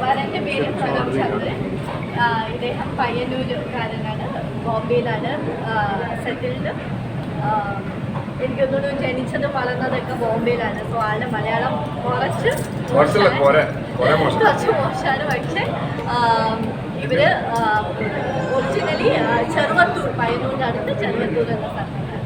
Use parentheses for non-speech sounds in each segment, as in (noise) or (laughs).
വരന്റെ പേര് പ്രണവ് ചന്ദ്രൻ ഇദ്ദേഹം പയ്യന്നൂരുകാരനാണ് ബോംബെയിലാണ് സെറ്റിൽഡ്. എനിക്ക് തോന്നുന്നു ജനിച്ചതും വളർന്നതൊക്കെ ബോംബെയിലാണ്. സോ ആളുടെ മലയാളം കുറച്ച് കുറച്ച് മോശമാണ്. പക്ഷെ ഇവർ ഒറിജിനലി ചെറുവത്തൂർ പയ്യന്നൂരിന്റെ അടുത്ത് ചെറുവത്തൂർ എന്ന സ്ഥലത്താണ്.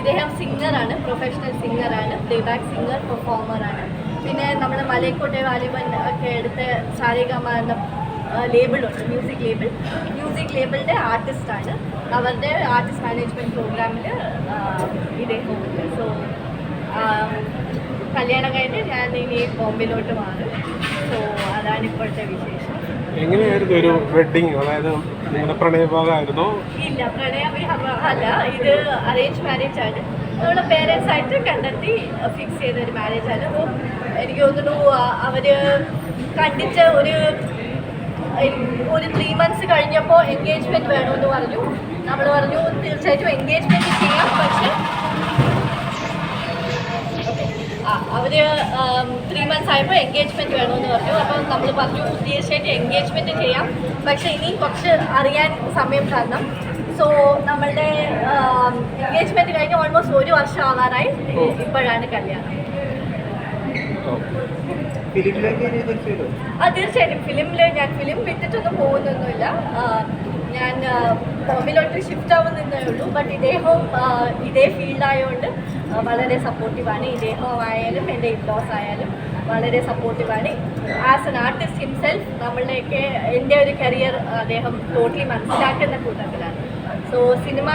ഇദ്ദേഹം സിംഗറാണ് പ്രൊഫഷണൽ സിംഗറാണ് പ്ലേബാക്ക് സിംഗർ പെർഫോമറാണ് പിന്നെ നമ്മുടെ മലയക്കോട്ടെ വാലിബൻ ഒക്കെ എടുത്ത സാരേഗമ എന്ന ലേബിളുണ്ട് മ്യൂസിക് ലേബിൾ മ്യൂസിക് ലേബിളിന്റെ ആർട്ടിസ്റ്റാണ് അവരുടെ ആർട്ടിസ്റ്റ് മാനേജ്മെന്റ് പ്രോഗ്രാമിൽ ഇദ്ദേഹമുണ്ട് സോ കല്യാണം കഴിഞ്ഞ് ഞാൻ ഇനി ബോംബിലോട്ട് മാറും. സോ അതാണ് ഇപ്പോഴത്തെ വിശേഷം. എങ്ങനെയായിരുന്നു ഒരു വെഡിങ് അതായത് നിങ്ങളുടെ പ്രണയഭാഗമായിരുന്നോ ഇല്ല പ്രണയ അല്ല ഇത് അറേഞ്ച് മാരേജ് ആണ്. നമ്മുടെ പേരൻസ് ആയിട്ട് കണ്ടെത്തി ഫിക്സ് ചെയ്ത ഒരു മാരേജ് ആണ്. അപ്പോൾ എനിക്ക് തോന്നുന്നു അവർ അവർ കണ്ടിട്ട് ഒരു ഒരു ത്രീ മന്ത്സ് കഴിഞ്ഞപ്പോൾ എൻഗേജ്മെന്റ് വേണമെന്ന് പറഞ്ഞു. നമ്മൾ പറഞ്ഞു തീർച്ചയായിട്ടും എൻഗേജ്മെന്റ് ചെയ്യാം പക്ഷേ ആ, അവർ ത്രീ മന്ത്സ് ആയപ്പോൾ എൻഗേജ്മെന്റ് വേണമെന്ന് പറഞ്ഞു. അപ്പം നമ്മൾ പറഞ്ഞു തീർച്ചയായിട്ടും എൻഗേജ്മെന്റ് ചെയ്യാം. പക്ഷേ ഇനി കുറച്ച് അറിയാൻ സമയം തരണം. സോ നമ്മളുടെ എൻഗേജ്മെന്റ് കഴിഞ്ഞ് ഓൾമോസ്റ്റ് ഒരു വർഷം ആവാറായി ഇപ്പോഴാണ് കല്യാണം. ആ തീർച്ചയായിട്ടും. ഫിലിമിൽ ഞാൻ ഫിലിം വിട്ടിട്ടൊന്നും പോകുന്നൊന്നുമില്ല. ഞാൻ ആ, ബോംബെയിലോട്ട് ഷിഫ്റ്റ് ആവുന്നേ ഉള്ളൂ. ബട്ട് ഇദ്ദേഹവും ഇതേ ഫീൽഡായതുകൊണ്ട് വളരെ സപ്പോർട്ടീവാണ് ഇദ്ദേഹം ആയാലും എന്റെ ഇൻലോസ് ആയാലും വളരെ സപ്പോർട്ടീവാണ് ആസ് എൻ ആർട്ടിസ്റ്റ് ഹിംസെൽഫ് നമ്മളുടെയൊക്കെ എന്റെ ഒരു കരിയർ അദ്ദേഹം ടോട്ടലി മനസ്സിലാക്കുന്ന കൂട്ടത്തിലാണ്. സോ സിനിമ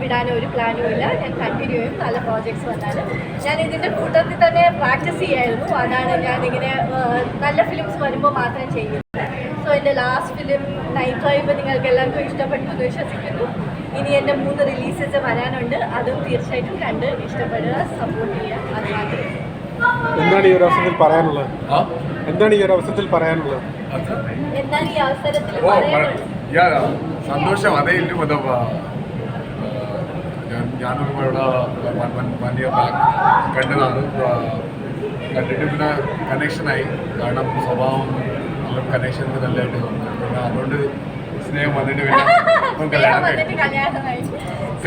വിടാൻ ഒരു പ്ലാനും ഇല്ല. ഞാൻ കണ്ടിന്യൂ ചെയ്യും. നല്ല പ്രോജക്ട്സ് വന്നാലും. ഞാൻ ഇതിന്റെ കൂട്ടത്തിൽ തന്നെ പ്രാക്ടീസ് ചെയ്യായിരുന്നു. അതാണ് ഞാൻ ഇങ്ങനെ നല്ല ഫിലിംസ് വരുമ്പോൾ മാത്രം ചെയ്യുന്നത്. സോ എന്റെ ലാസ്റ്റ് ഫിലിം നൈറ്റ് ഡ്രൈവ് നിങ്ങൾക്ക് എല്ലാവർക്കും ഇഷ്ടപ്പെട്ടു എന്ന് വിശ്വസിക്കുന്നു. ഇനി എന്റെ മൂന്ന് റിലീസസ് വരാനുണ്ട്. അതും തീർച്ചയായിട്ടും കണ്ട് ഇഷ്ടപ്പെടുക സപ്പോർട്ട് ചെയ്യുക. അത് മാത്രമേ എന്താണ് ഈ ഒരു അവസരത്തിൽ പറയാനുള്ളത്? എന്താണ് ഈ ഒരു അവസരത്തിൽ പറയാനുള്ളത്? എന്താണ് ഈ അവസരത്തിൽ പറയാനുള്ളത്? യാ സന്തോഷം. അതേ ഇല്ല മതം ഞാൻ ഞാനൊരു ഇയർ കണ്ടതാണ്. കണ്ടിട്ട് പിന്നെ കണക്ഷനായി കാരണം സ്വഭാവം നല്ല കണക്ഷൻ നല്ലതായിട്ട് തോന്നുന്നു പിന്നെ അതുകൊണ്ട് സ്നേഹം വന്നിട്ട് പിന്നെ (laughs)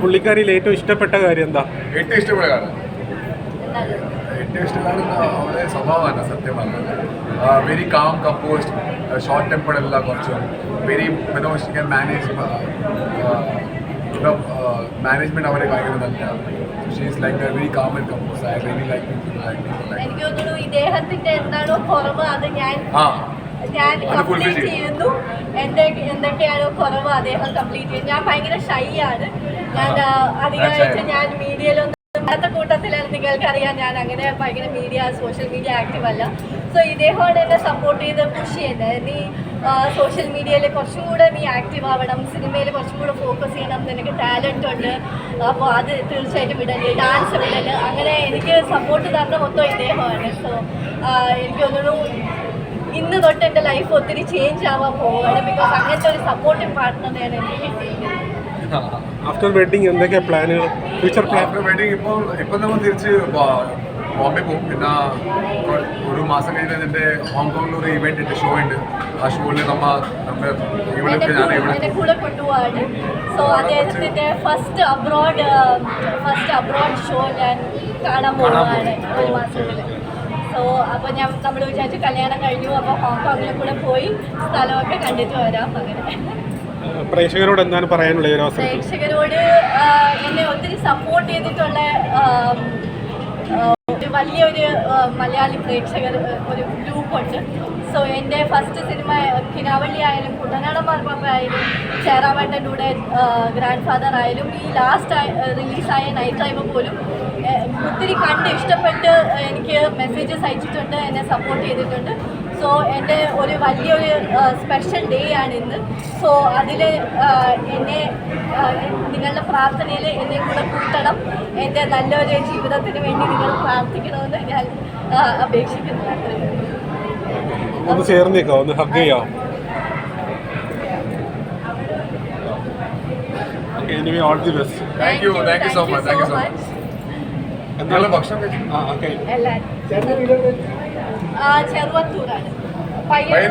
പുള്ളിക്കാരിയിൽ ഏറ്റവും ഇഷ്ടപ്പെട്ട കാര്യം എന്താ? ഏറ്റവും ഇഷ്ടപ്പെട്ട കാരണം എന്താണ് ഏറ്റവും ഇഷ്ടപ്പെടുന്ന അവളുടെ സ്വഭാവമാണ് സത്യം പറഞ്ഞത്. Very calm composed short temper അല്ല കുറച്ച് വെരി മനോഷിക്കാൻ ഷി ക്യാൻ മാനേജ് മാനേജ്മെന്റ് അവരെ ഭയങ്കര നല്ല she is like very calm and compose I really like എനിക്ക് തോന്നുന്നു ഇദ്ദേഹത്തിന്റെ എന്താണോ കുറവ് അത് ഞാൻ ഞാൻ കംപ്ലീറ്റ് ചെയ്യുന്നു. എന്റെ എന്തൊക്കെയാണോ കുറവ് അദ്ദേഹം കംപ്ലീറ്റ് ചെയ്യുന്നു. ഞാൻ ഭയങ്കര ഷൈ ആണ്. ഞാൻ അധികമായിട്ട് ഞാൻ മീഡിയയിലൊന്നും അടുത്ത നിങ്ങൾക്ക് അറിയാം ഞാൻ അങ്ങനെ ഭയങ്കര മീഡിയ സോഷ്യൽ മീഡിയ ആക്റ്റീവ് അല്ല. സോ ഇദ്ദേഹമാണ് എന്നെ സപ്പോർട്ട് ചെയ്ത് പുഷ് ചെയ്യുന്നത് നീ സോഷ്യൽ മീഡിയയിൽ കുറച്ചും കൂടെ നീ ആക്റ്റീവ് ആവണം സിനിമയിൽ കുറച്ചും കൂടെ ഫോക്കസ് ചെയ്യണം നിനക്ക് ടാലന്റ് ഉണ്ട്. അപ്പോൾ അത് തീർച്ചയായിട്ടും വിടൽ. ഡാൻസ് വിടൽ. അങ്ങനെ എനിക്ക് സപ്പോർട്ട് തന്ന മൊത്തം ഇദ്ദേഹമാണ്. സോ എനിക്ക് ഇന്ന് തൊട്ട് എന്റെ ലൈഫ് ഒത്തിരി ചേഞ്ച് ആവാൻ പോവുകയാണ്. ബിക്കോസ് അങ്ങനത്തെ ഒരു സപ്പോർട്ടിങ് പാർട്ട്ണറിനെയാണ് എനിക്ക് കിട്ടിയിരിക്കുന്നത് ആഫ്റ്റർ (laughs) വെഡിങ് എന്തൊക്കെയാണ് പ്ലാനുകൾ ഫ്യൂച്ചർ പ്ലാൻ ആഫ്റ്റർ വെഡിങ് ഇപ്പോൾ ഇപ്പം നമ്മൾ തിരിച്ച് ബോംബെ പോകും പിന്നെ ഒരു- മാസം കഴിഞ്ഞ് എന്റെ ഹോങ്കോങ്ങിൽ ഒരു ഇവന്റ് ഉണ്ട് ഷോ ഉണ്ട്. ആ ഷോയിൽ നമ്മ നമ്മുടെ എന്നെ ഞാൻ ഇവിടെ കൂടെ കൊണ്ടുപോവാണ്. സോ അദ്ദേഹത്തിന്റെ first abroad first abroad show ഞാൻ കാണാൻ ഒരു മാസത്തിൽ സോ അപ്പോൾ ഞാൻ നമ്മൾ വിചാരിച്ചു കല്യാണം കഴിഞ്ഞു അപ്പോൾ ഹോങ്കോങ്ങിൽ കൂടെ പോയി സ്ഥലമൊക്കെ കണ്ടിട്ട് വരാം. അങ്ങനെ. പ്രേക്ഷകരോട് എന്താണ് പറയാനുള്ളത് ഒരു അവസരത്തിൽ? പ്രേക്ഷകരോട് എന്നെ ഒത്തിരി സപ്പോർട്ട് ചെയ്തിട്ടുള്ള ഒരു വലിയൊരു മലയാളി പ്രേക്ഷകർ ഒരു ഗ്രൂപ്പുണ്ട് സോ എന്റെ ഫസ്റ്റ് സിനിമ കിനാവള്ളി ആയാലും കുട്ടനാടൻ മർമ്മ ആയാലും ചേറാവേട്ടന്റെ കൂടെ ഗ്രാൻഡ് ഫാദർ ആയാലും ഈ ലാസ്റ്റ് റിലീസായ നൈറ്റ് ഡ്രൈവ് പോലും ഒത്തിരി കണ്ട് ഇഷ്ടപ്പെട്ട് എനിക്ക് മെസ്സേജസ് അയച്ചിട്ടുണ്ട് എന്നെ സപ്പോർട്ട് ചെയ്തിട്ടുണ്ട്. സോ എന്റെ ഒരു വലിയൊരു സ്പെഷ്യൽ ഡേ ആണ് ഇന്ന്. സോ അതിൽ എന്നെ നിങ്ങളുടെ പ്രാർത്ഥനയിൽ എന്നെ കൂടെ കൂട്ടണം. എന്റെ നല്ലൊരു ജീവിതത്തിന് വേണ്ടി നിങ്ങൾ പ്രാർത്ഥിക്കണമെന്ന് ഞാൻ അപേക്ഷിക്കുന്നു. ഒന്ന് ചേർന്നേക്കോ ഒന്ന് ഹഗ് ചെയ്യാം. Thank, എന്തെങ്കിലും ഭക്ഷണം കഴിച്ചു. ആ, ചെറുവത്തൂരാണ് പയ്യന്നൂർ